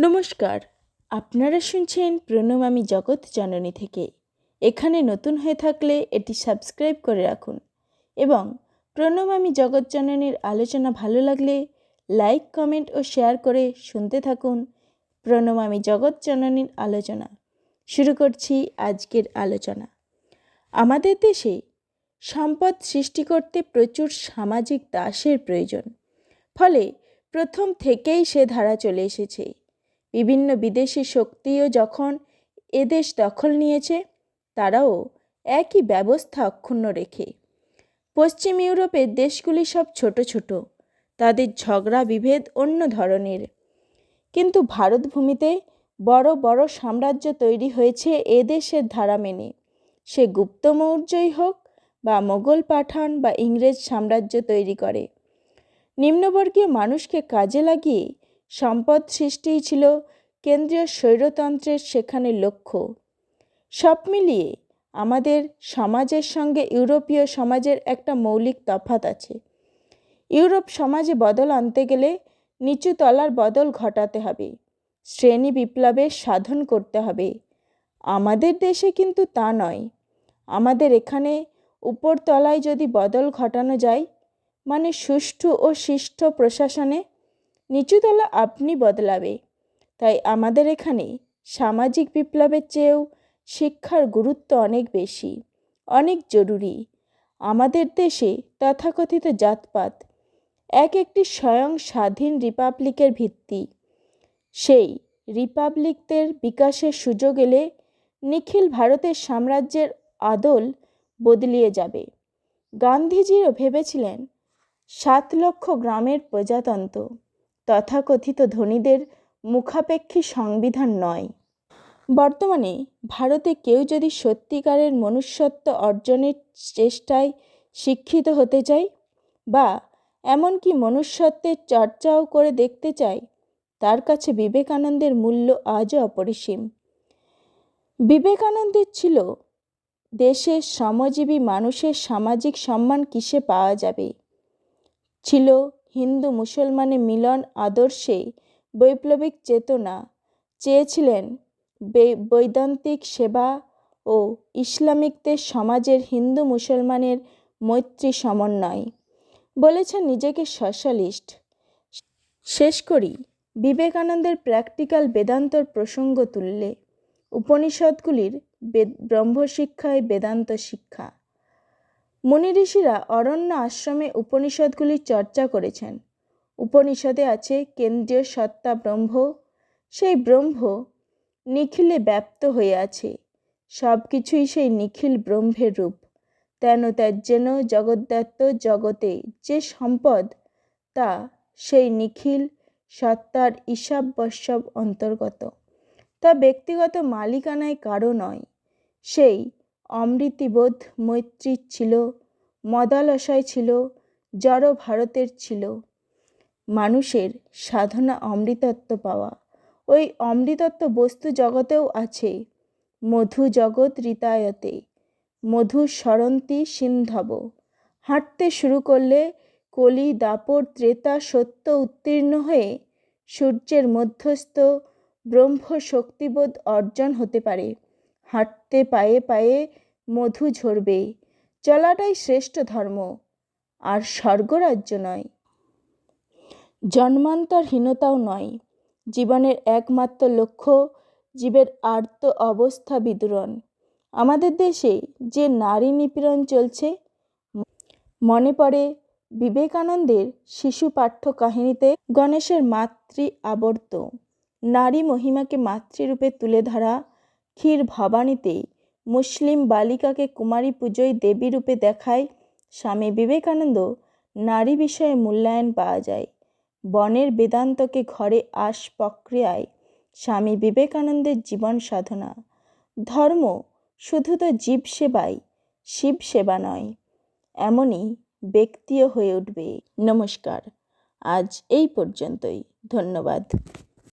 নমস্কার, আপনারা শুনছেন প্রণব আমি জগৎ জননী থেকে। এখানে নতুন হয়ে থাকলে এটি সাবস্ক্রাইব করে রাখুন এবং প্রণব আমি জগৎ জননীর আলোচনা ভালো লাগলে লাইক, কমেন্ট ও শেয়ার করে শুনতে থাকুন প্রণব আমি জগৎ জননীর আলোচনা। শুরু করছি আজকের আলোচনা। আমাদের দেশে সম্পদ সৃষ্টি করতে প্রচুর সামাজিক দাসের প্রয়োজন। ফলে প্রথম থেকেই সে ধারা চলে এসেছে। বিভিন্ন বিদেশি শক্তিও যখন এদেশ দখল নিয়েছে, তারাও একই ব্যবস্থা অক্ষুণ্ণ রেখে। পশ্চিম ইউরোপের দেশগুলি সব ছোট ছোট, তাদের ঝগড়া বিভেদ অন্য ধরনের। কিন্তু ভারতভূমিতে বড় বড় সাম্রাজ্য তৈরি হয়েছে এ দেশের ধারা মেনে। সে গুপ্ত মৌর্যই হোক বা মোগল পাঠান বা ইংরেজ সাম্রাজ্য তৈরি করে। নিম্নবর্গীয় মানুষকে কাজে লাগিয়ে সম্পদ সৃষ্টিই ছিল কেন্দ্রীয় স্বৈরতন্ত্রের সেখানে লক্ষ্য। সব মিলিয়ে আমাদের সমাজের সঙ্গে ইউরোপীয় সমাজের একটা মৌলিক তফাত আছে। ইউরোপ সমাজে বদল আনতে গেলে নিচু তলার বদল ঘটাতে হবে, শ্রেণি বিপ্লবের সাধন করতে হবে। আমাদের দেশে কিন্তু তা নয়। আমাদের এখানে উপরতলায় যদি বদল ঘটানো যায় মানে সুষ্ঠু ও শিষ্ট প্রশাসনে নিচুতলা আপনি বদলাবে। তাই আমাদের এখানে সামাজিক বিপ্লবের চেয়েও শিক্ষার গুরুত্ব অনেক বেশি, অনেক জরুরি। আমাদের দেশে তথাকথিত জাতপাত, এক একটি স্বয়ং স্বাধীন রিপাবলিকের ভিত্তি। সেই রিপাবলিকদের বিকাশের সুযোগ এলে নিখিল ভারতের সাম্রাজ্যের আদল বদলিয়ে যাবে। গান্ধীজিও ভেবেছিলেন, সাত লক্ষ গ্রামের প্রজাতন্ত্র। তথাকথিত ধনীদের মুখাপেক্ষী সংবিধান নয়। বর্তমানে ভারতে কেউ যদি সত্যিকারের মনুষ্যত্ব অর্জনের চেষ্টায় শিক্ষিত হতে চায় বা এমনকি মনুষ্যত্বের চর্চাও করে দেখতে চায়, তার কাছে বিবেকানন্দের মূল্য আজও অপরিসীম। বিবেকানন্দের ছিল দেশের শ্রমজীবী মানুষের সামাজিক সম্মান কিসে পাওয়া যাবে? ছিল হিন্দু মুসলমানের মিলন আদর্শে বৈপ্লবিক চেতনা চেয়েছিলেন বৈদান্তিক সেবা ও ইসলামিকদের সমাজের হিন্দু মুসলমানের মৈত্রী সমন্বয়। বলেছেন, নিজেকে সোশ্যালিস্ট। শেষ করি। বিবেকানন্দের প্র্যাকটিক্যাল বেদান্তর প্রসঙ্গ তুললে উপনিষদগুলির ব্রহ্মশিক্ষায় বেদান্ত শিক্ষা। মুনি ঋষিরা অরণ্য আশ্রমে উপনিষদগুলির চর্চা করেছেন। উপনিষদে আছে, কেন্দ্রীয় সত্তা ব্রহ্ম, সেই ব্রহ্ম নিখিলে ব্যাপ্ত হয়ে আছে। সব কিছুই সেই নিখিল ব্রহ্মের রূপ। তেন ত্যাজ্যেন জগদ্দত্ত জগতে যে সম্পদ, তা সেই নিখিল সত্তার ঈশাবস্যব অন্তর্গত। তা ব্যক্তিগত মালিকানায় কারও নয়। সেই অমৃতিবোধ মৈত্রীর ছিল মদালসায় ছিল, জড় ভারতের ছিল। মানুষের সাধনা অমৃতত্ব পাওয়া। ওই অমৃতত্ব বস্তু জগতেও আছে। মধু জগৎ ঋতায়তে মধু সরন্তি সিন্ধব। হাঁটতে শুরু করলে কলি দাপর ত্রেতা সত্য উত্তীর্ণ হয়ে সূর্যের মধ্যস্থ ব্রহ্ম শক্তিবোধ অর্জন হতে পারে। হাঁটতে পায়ে পায়ে মধু ঝরবে। চলাটাই শ্রেষ্ঠ ধর্ম, আর স্বর্গরাজ্য নয়। জন্মান্তরহীনতাও নয়, জীবনের একমাত্র লক্ষ্য জীবের আর্ত অবস্থা বিদুরণ। আমাদের দেশে যে নারী নিপীড়ন চলছে, মনে পড়ে বিবেকানন্দের শিশু পাঠ্য কাহিনীতে গণেশের মাতৃ আবর্ত। নারী মহিমাকে মাতৃরূপে তুলে ধরা ক্ষীর ভবানীতে মুসলিম বালিকাকে কুমারী পুজোয় দেবী রূপে দেখায় স্বামী বিবেকানন্দ, নারী বিষয়ে মূল্যায়ন পাওয়া যায়। বনের বেদান্তকে ঘরে আস প্রক্রিয়ায় স্বামী বিবেকানন্দের জীবন সাধনা। ধর্ম শুধু তো জীব সেবাই, শিব সেবা নয়, এমনই ব্যক্তিও হয়ে উঠবে। নমস্কার, আজ এই পর্যন্তই, ধন্যবাদ।